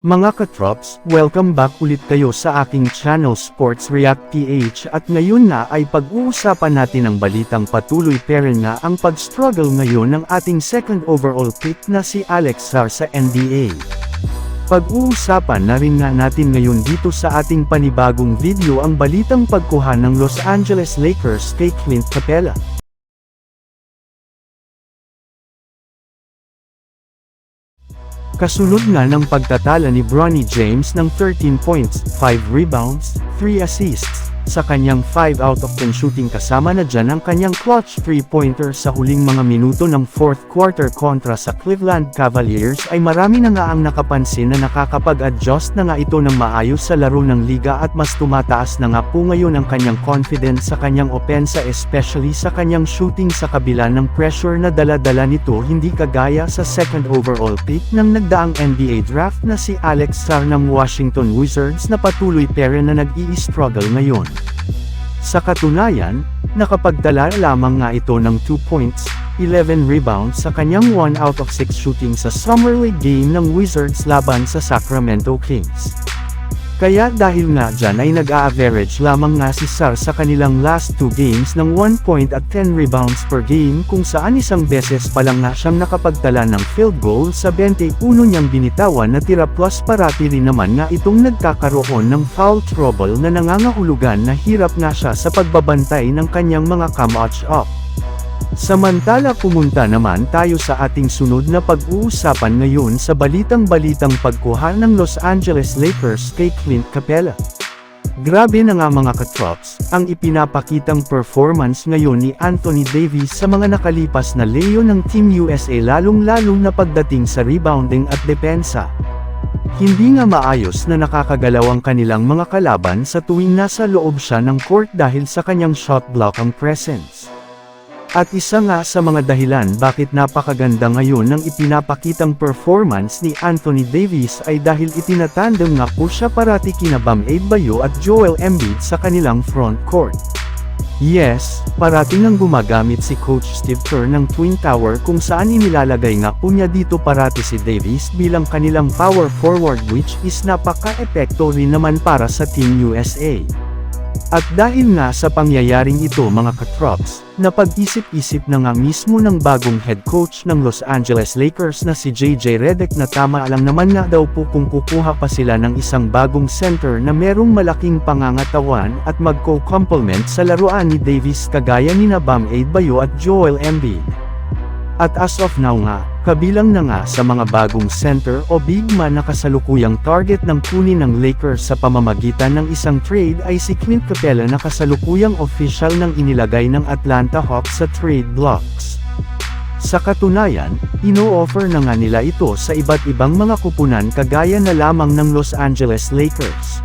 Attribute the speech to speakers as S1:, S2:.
S1: Mga katrops, welcome back ulit kayo sa aking channel Sports React PH at ngayon na ay pag-uusapan natin ang balitang patuloy pero nga ang pag-struggle ngayon ng ating second overall pick na si Alex Sar sa NBA. Pag-uusapan na rin nga natin ngayon dito sa ating panibagong video ang balitang pagkuha ng Los Angeles Lakers kay Clint Capella. Kasunod nga ng pagtatala ni Bronny James ng 13 points, 5 rebounds, 3 assists, sa kanyang 5 out of 10 shooting kasama na dyan ang kanyang clutch 3-pointer sa huling mga minuto ng 4th quarter kontra sa Cleveland Cavaliers ay marami na nga ang nakapansin na nakakapag-adjust na nga ito ng maayos sa laro ng liga at mas tumataas na nga po ngayon ang kanyang confidence sa kanyang opensa especially sa kanyang shooting sa kabila ng pressure na dala-dala nito hindi kagaya sa second overall pick ng nagdaang NBA draft na si Alex Sarr ng Washington Wizards na patuloy pero na nag-i-struggle ngayon. Sa katunayan, nakapagdala lamang nga ito ng 2 points, 11 rebounds sa kanyang 1 out of 6 shooting sa Summer League game ng Wizards laban sa Sacramento Kings. Kaya dahil nga dyan ay nag-a-average lamang nga si Sar sa kanilang last 2 games ng 1 point at 10 rebounds per game kung saan isang beses pa lang nga siyang nakapagtala ng field goal sa 21 niyang binitawan na tira plus parati rin naman nga itong nagkakaroon ng foul trouble na nangangahulugan na hirap nga siya sa pagbabantay ng kanyang mga come-out up. Samantala pumunta naman tayo sa ating sunod na pag-uusapan ngayon sa balitang-balitang pagkuha ng Los Angeles Lakers kay Clint Capella. Grabe na nga mga katrops, ang ipinapakitang performance ngayon ni Anthony Davis sa mga nakalipas na leyo ng Team USA lalong-lalong na pagdating sa rebounding at depensa. Hindi nga maayos na nakakagalaw ang kanilang mga kalaban sa tuwing nasa loob siya ng court dahil sa kanyang shot block ang presence. At isa nga sa mga dahilan bakit napakaganda ngayon ng ipinapakitang performance ni Anthony Davis ay dahil itinatandem nga po siya parati kina Bam Adebayo at Joel Embiid sa kanilang front court. Yes, parating ang gumagamit si Coach Steve Kerr ng Twin Tower kung saan inilalagay nga po niya dito parati si Davis bilang kanilang power forward which is napaka-epekto rin naman para sa Team USA. At dahil nga sa pangyayaring ito mga katrops, napag-isip-isip na nga mismo ng bagong head coach ng Los Angeles Lakers na si JJ Redick na tama lang naman nga daw po kung kukuha pa sila ng isang bagong center na merong malaking pangangatawan at magko-complement sa laruan ni Davis kagaya ni Bam Adebayo at Joel Embiid. At as of now nga, kabilang na nga sa mga bagong center o big man na kasalukuyang target ng kunin ng Lakers sa pamamagitan ng isang trade ay si Clint Capella na kasalukuyang official ng inilagay ng Atlanta Hawks sa trade blocks. Sa katunayan, ino-offer na nga nila ito sa iba't ibang mga kupunan kagaya na lamang ng Los Angeles Lakers.